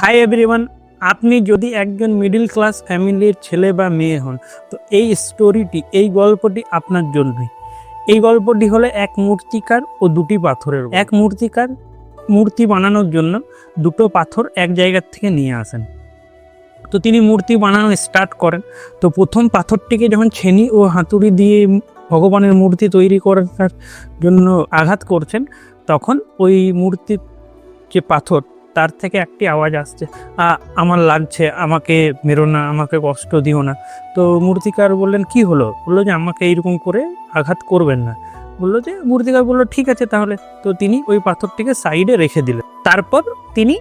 Hi everyone আপনি যদি একজন মিডিল ক্লাস ফ্যামিলির ছেলে বা মেয়ে হন, তো এই স্টোরিটি এই গল্পটি আপনার জন্যই এই গল্পটি হলো এক মূর্তিকার ও দুটি পাথরের এক মূর্তিকার, মূর্তি বানানোর জন্য দুটো পাথর এক জায়গার থেকে নিয়ে আসেন। তো তিনি মূর্তি বানানো স্টার্ট করেন। তো প্রথম পাথরটিকে যখন ছেনি ও হাতুড়ি দিয়ে ভগবানের মূর্তি তৈরি করার জন্য আঘাত করছেন, তখন ওই মূর্তির যে পাথর তার থেকে একটি আওয়াজ আসছে "আ, আমার লাগছে আমাকে মেরো না আমাকে কষ্ট দিও না। তো মূর্তিকার বললেন কি হলো? বলল যে আমাকে এইরকম করে আঘাত করবেন না। বলল যে মূর্তিকার বলল ঠিক আছে তাহলে। তো তিনি ওই পাথরটিকে সাইডে রেখে দিলেন। তারপর তিনি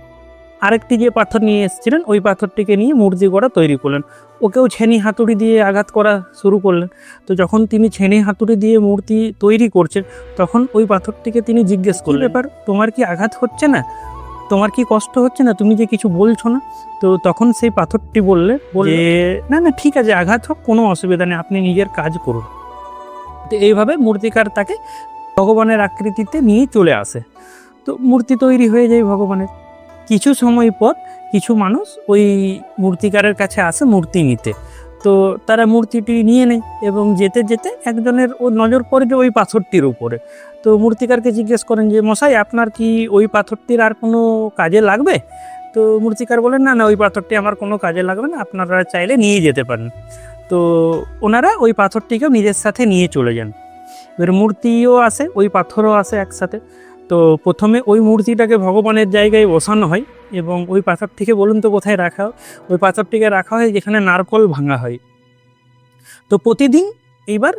আরেকটি যে পাথর নিয়ে এসেছিলেন ওই পাথরটিকে নিয়ে মূর্তি গড়া তৈরি করলেন। ওকেও ছেনি হাতুড়ি দিয়ে আঘাত করা শুরু করলেন। তো যখন তিনি ছেনি হাতুড়ি দিয়ে মূর্তি তৈরি করছেন তখন ওই পাথরটিকে তিনি জিজ্ঞেস করলেন ব্যাপার? তোমার কি আঘাত হচ্ছে না? তোমার কি কষ্ট হচ্ছে না? তুমি যে কিছু বলছো না তো তখন সেই পাথরটি বললে যে না না ঠিক আছে আঘাত হোক কোনো অসুবিধা নেই আপনি নিজের কাজ করুন। তো এইভাবে মূর্তিকার তাকে ভগবানের আকৃতিতে নিয়ে চলে আসে। তো মূর্তি তৈরি হয়ে যায় ভগবানের। কিছু সময় পর কিছু মানুষ ওই মূর্তিকারের কাছে আসে মূর্তি নিতে। তো তারা মূর্তিটি নিয়ে নেয় এবং যেতে যেতে একজনের ও নজর পড়ে যে ওই পাথরটির উপরে। তো মূর্তিকারকে জিজ্ঞেস করেন যে, মশাই, আপনার কি ওই পাথরটির আর কোনো কাজে লাগবে? তো মূর্তিকার বলেন, না না, ওই পাথরটি আমার কোনো কাজে লাগবে না, আপনারা চাইলে নিয়ে যেতে পারেন। তো ওনারা ওই পাথরটিকেও নিজের সাথে নিয়ে চলে যান। এবার মূর্তিও আসে ওই পাথরও আসে একসাথে। তো প্রথমে ওই মূর্তিটাকে ভগবানের জায়গায় বসানো হয়। এবং ওই পাথরটিকে বলুন তো কোথায় রাখা, ওই পাথরটিকে রাখা হয় যেখানে নারকল ভাঙা হয়। তো প্রতিদিন এইবার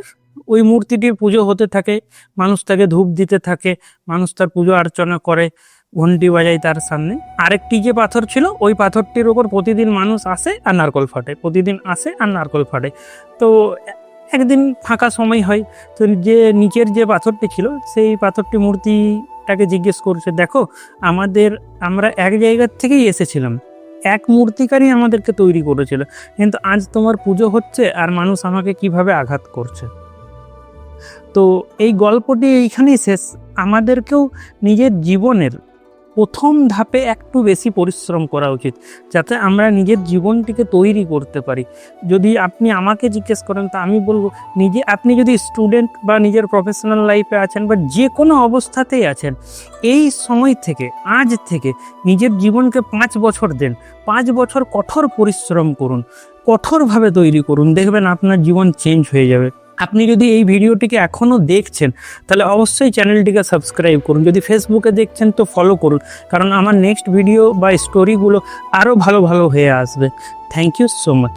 ওই মূর্তিটির পুজো হতে থাকে, মানুষ তাকে ধূপ দিতে থাকে, মানুষ তার পুজো অর্চনা করে ঘন্টি বাজায় তার সামনে। আরেকটি যে পাথর ছিল, ওই পাথরটির ওপর প্রতিদিন মানুষ আসে আর নারকল ফাটে, প্রতিদিন আসে আর নারকল ফাটে। তো একদিন ফাঁকা সময় হয়, তো যে নিচের যে পাথরটি ছিল, সেই পাথরটি মূর্তিটাকে জিজ্ঞেস করছে, দেখো, আমাদের, আমরা এক জায়গার থেকেই এসেছিলাম। এক মূর্তিকারই আমাদেরকে তৈরি করেছিল। কিন্তু আজ তোমার পুজো হচ্ছে আর মানুষ আমাকে কীভাবে আঘাত করছে? তো এই গল্পটি এইখানেই শেষ। আমাদেরকেও নিজের জীবনের প্রথম ধাপে একটু বেশি পরিশ্রম করা উচিত, যাতে আমরা নিজের জীবনটিকে তৈরি করতে পারি। যদি আপনি আমাকে জিজ্ঞেস করেন, তা আমি বলব, নিজে, আপনি যদি স্টুডেন্ট বা নিজের প্রফেশনাল লাইফে আছেন বা যে কোনো অবস্থাতেই আছেন, এই সময় থেকে, আজ থেকে নিজের জীবনকে পাঁচ বছর দেন। পাঁচ বছর কঠোর পরিশ্রম করুন, কঠোরভাবে তৈরি করুন। দেখবেন আপনার জীবন চেঞ্জ হয়ে যাবে। আপনি যদি এই ভিডিওটিকে এখনও দেখছেন, তাহলে অবশ্যই চ্যানেলটিকে সাবস্ক্রাইব করুন। যদি ফেসবুকে দেখছেন, তো ফলো করুন, কারণ আমার নেক্সট ভিডিও বা স্টোরিগুলো আরও ভালো ভালো হয়ে আসবে। Thank you so much